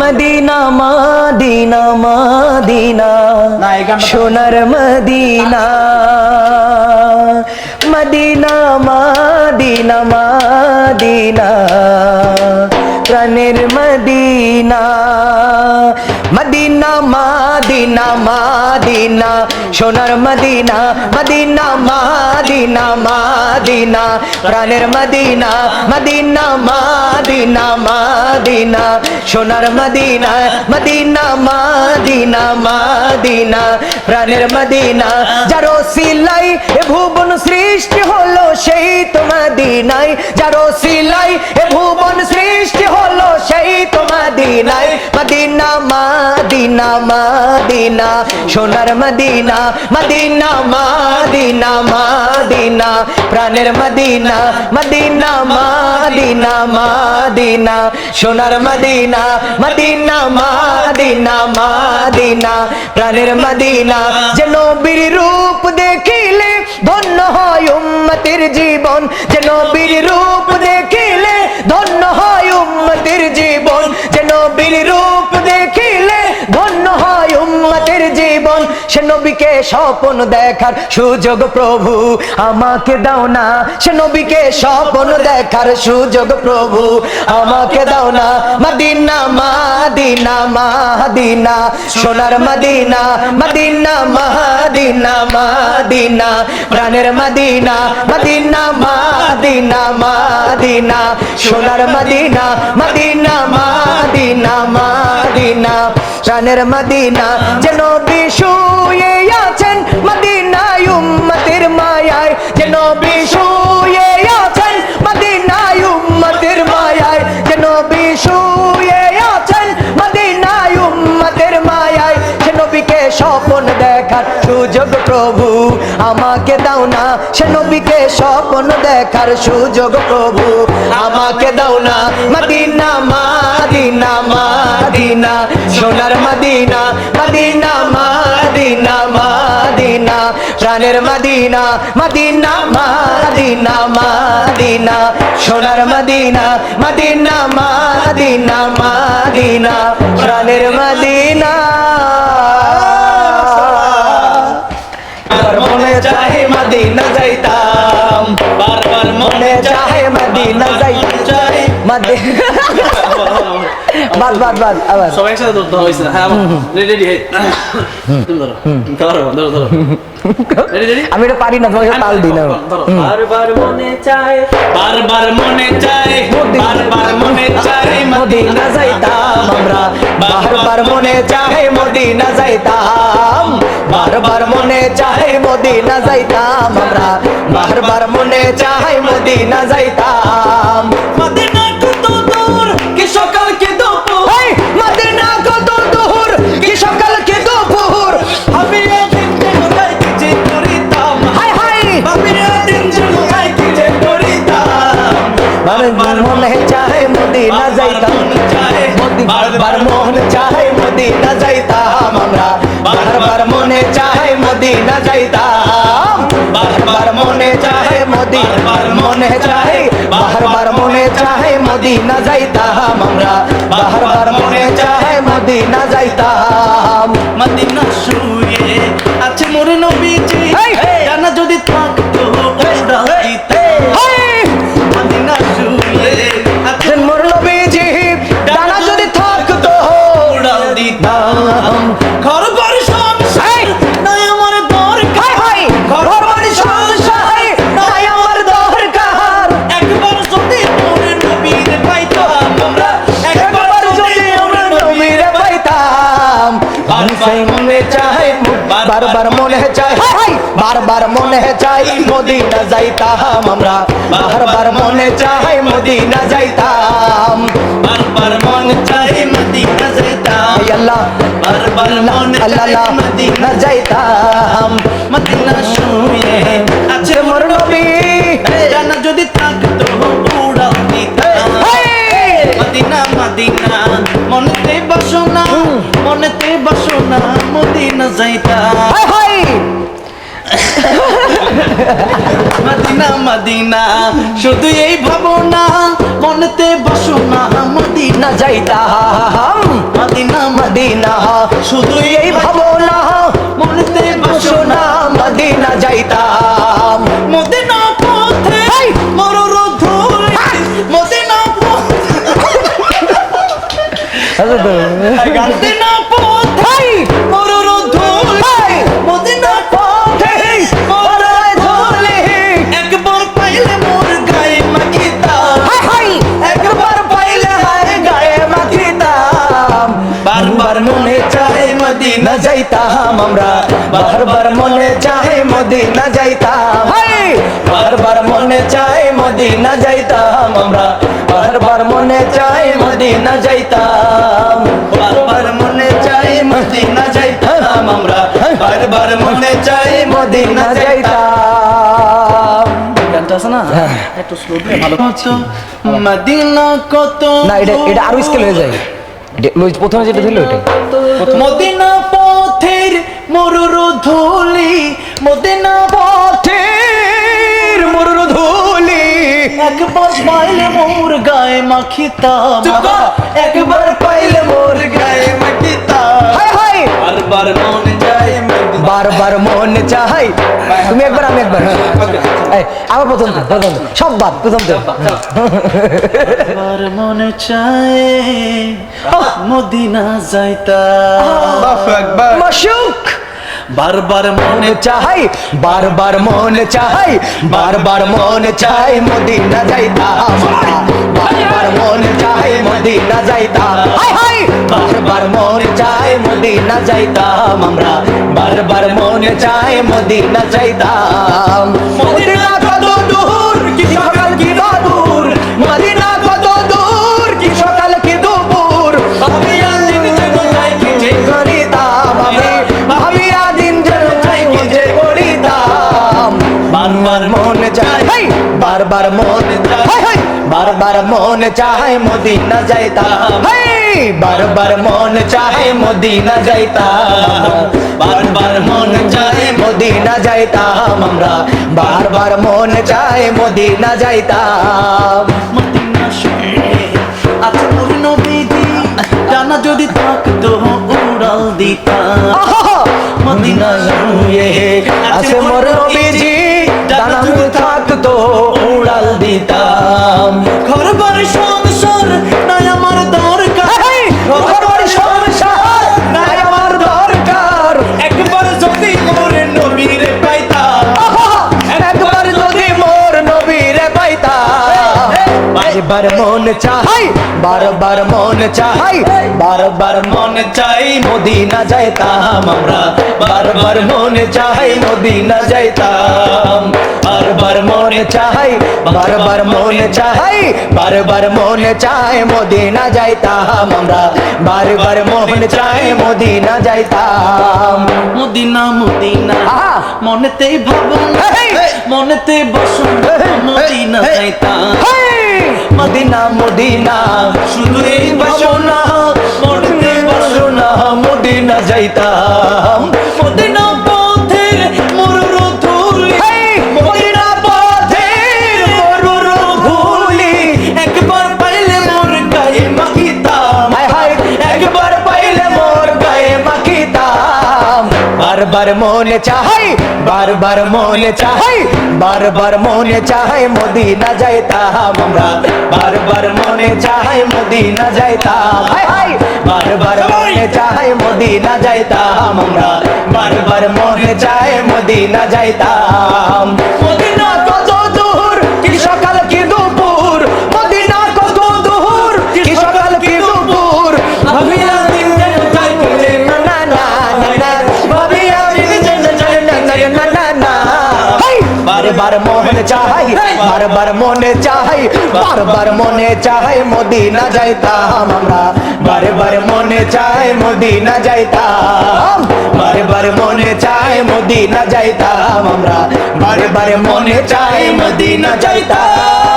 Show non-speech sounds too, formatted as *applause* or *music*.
Medina Madina Madina সোনার Medina. Medina Madina Madina প্রাণের Medina. Medina, Madina Madina, সোনার মদিনা মদিনা, মাদিনা মাদিনা, প্রাণের মদিনা মদিনা, মাদিনা মাদিনা, সোনার মদিনা মদিনা, মাদিনা মাদিনা, প্রাণের মদিনা। যারো সিলাই এ ভুবন সৃষ্টি হলো সেই তো মদিনায়। যারো সিলাই এ ভুবন মদিনায় মদিনা মাদিনা মাদিনা সোনার মদিনা মদিনা মাদিনা মাদিনা প্রাণের মদিনা মদিনা মাদিনা মাদিনা সোনার মদিনা মদিনা মাদিনা মাদিনা প্রাণের মদিনা যে নবীর রূপ দেখিলে ধন্য হয় উম্মতের জীবন যে নবীর রূপ দেখিলে সে নবীকে স্বপ্ন দেখার সুযোগ প্রভু আমাকে দাও না সে নবীকে স্বপ্ন দেখার সুযোগ প্রভু আমাকে দাও না মদিনা মাদিনা মাদিনা সোনার মদিনা মদিনা মাদিনা মাদিনা প্রাণের মদিনা মদিনা মাদিনা মাদিনা সোনার মদিনা মদিনা মাদিনা মাদিনা প্রাণের মদিনা যেন বিশু আছেন মদিনায় উম্মতের মায়ায়। যেন বিশু আছেন মদিনায় উম্মতের মায়ায়। যেন বিশু আছেন মদিনায় উম্মতের মায়ায়। যেন নবীকে স্বপ্ন দেখার প্রভু আমাকে দাও না সে নবীকে স্বপ্ন দেখার সুযোগ প্রভু আমাকে দাও না মদিনা মাদিনা মাদিনা সোনার মদিনা মদিনা মাদিনা মাদিনা প্রাণের মদিনা মদিনা মাদিনা মাদিনা সোনার মদিনা মদিনা মাদিনা মাদিনা প্রাণের মদিনা চাহে মদিনা যাইতাম। বারবার মনে চাহে মদিনা যাইতাম। *laughs* বাদ বাদ বাদ আবার। সবাই একসাথে ধরতে হয়েছে হ্যাঁ রেডি রেডি তুমি ধরো। ধরো ধরো ধরো। আমি এটা পারি না তোমাকে তাল দিই না। বারবার মনে চায়। বারবার মনে চায় বারবার মনে চায় মদিনা যাইতাম আমরা। বারবার মনে চাহে মদিনা যাইতাম। বারবার মনে চাহে মদিনা যাইতাম আমরা। বারবার মনে চাহে মদিনা যাইতাম। মদিনা কত দূর? কি সকাল কি দুপুর? মদিনা কত দূর? কি সকাল কি দুপুর? আমি একদিন তাই কিছু করিতাম। হাই হাই। আমি একদিন তাই কিছু করিতাম। বারবার মনে চাহে মদিনা যাইতাম। বারবার মন চাহে মদিনা যাইতাম আমরা। বারবার মনে চাহে মদিনা যাইতাম। বারবার মনে চাহে মদিনার মনে চায় বারবার মনে চাহে মদিনা যাইতাম আমরা। বারবার মনে চাহে মদিনা যাইতাম। মদিনা শুয়ে আছে মোর নবীজি। বারবার মনে চাই বারবার মনে চাই মদিনা যাইতাম আমরা। বারবার মনে চাই মদিনা যাইতাম। বারবার মন চাই মদিনা এই আল্লাহ। বারবার মন আল্লাহ মদিনা যাইতাম। মদিনা শুয়ে আছে মোর নবী। জানা যদি থাকতো উড়াল দিতাম! মদিনা মদিনা মনেতে বাসনা মনেতে বাসনা। মদিনা যাইতা মদিনা মদিনা শুধু এই ভাবনা মনেতে বাসনা মদিনা যাইতাম মদিনা শুধু এই ভাবনা মনতে বাসনা মদিনা যাইতাম মদিনা পথে! মরুর ধুলি মদিনা পথে মদিনা যাইতাম আমরা। বারবার মনে চায় মদিনা যাইতাম। বারবার মনে চায় মদিনা যাইতাম আমরা। বারবার মনে চায় মদিনা যাইতাম। বারবার মনে চায় মদিনা যাইতাম আমরা। বারবার মনে চায় মদিনা যাইতাম। গানটা আছে না? একটু স্লো দিলে ভালো মদিনা কত না এটা এটা আরও স্কেল হয়ে যায়। প্রথমে যেটা দিল ওইটাই। মদিনা পথের মরুর ধুলি মদিনা পথের মরুর ধুলি একবার পাইলে মোর গায়ে মাখিতা একবার পাইলে মোর গায়ে মাখিতা। বারবার মনে বারবার মন চাই। তুমি একবার আমি একবার। আবার প্রথম তো, প্রথম। সব বাদ প্রথম মনে চায় মদিনা যাইতা। মাসুক। বারবার মনে চাই বারবার মন চাই বারবার মন চাই মদিনা যাইতাম বারবার চাই মদিনা যাইতাম। হাই হাই! বারবার মন চাই মদিনা যাইতাম আমরা। বারবার মন চাই মদিনা যাইতাম। মদিনা কত দূর কি সকাল কি দূর মদিনা কত দূর কি সকাল কি দুপুর? আমি আলিম যেন চাই কি যে করিতাম আমি। আমি আদিন যেন চাই কি যে করিতাম। বারবার মন চাই হেই! বারবার মন চাই হেই! বারবার মন চাই মদিনা যাইতাম! বারবার মন চাই মদিনা যাইতাম বারবার মন চাই মদিনা যাইতাম আমরা বারবার মন চাই মদিনা যাইতাম মদিনা শুনে আছে মোর নবীজি জানা যদি থাকতো উড়াল দিতাম! মদিনা শুয়ে আছে মোর বারবার মন চাই বারবার মন চাই বারবার মন চাই মদিনা যাইতাম আমরা বারবার মন চাই মদিনা যাইতাম বারবার মন চাই বারবার মন চাই বারবার মন চাই মদিনা যাইতাম আমরা বারবার মন চাই মদিনা যাইতাম মদিনা মদিনা! মনেতেই ভাবনা! মনেতে বসন মদিনা! যাইতাম! মদিনা মদিনা শুধু এই বাসনা মনতে বাসনা মদিনা যাইতাম। বারবার মনে চাই বারবার মনে চাই বারবার মনে চাই মদিনা যাইতাম আমরা। বারবার মনে চাই মদিনা যাইতাম। বারবার মনে চাই মদিনা যাইতাম আমরা। বারবার মনে চাই মদিনা যাইতাম। মদিনা বারবার মনে চাই মদিনা যাইতাম আমরা। বারবার মনে চাই মদিনা যাইতাম। বারবার মনে চাই মদিনা যাইতাম আমরা। বারবার মনে চাই মদিনা যাইতাম।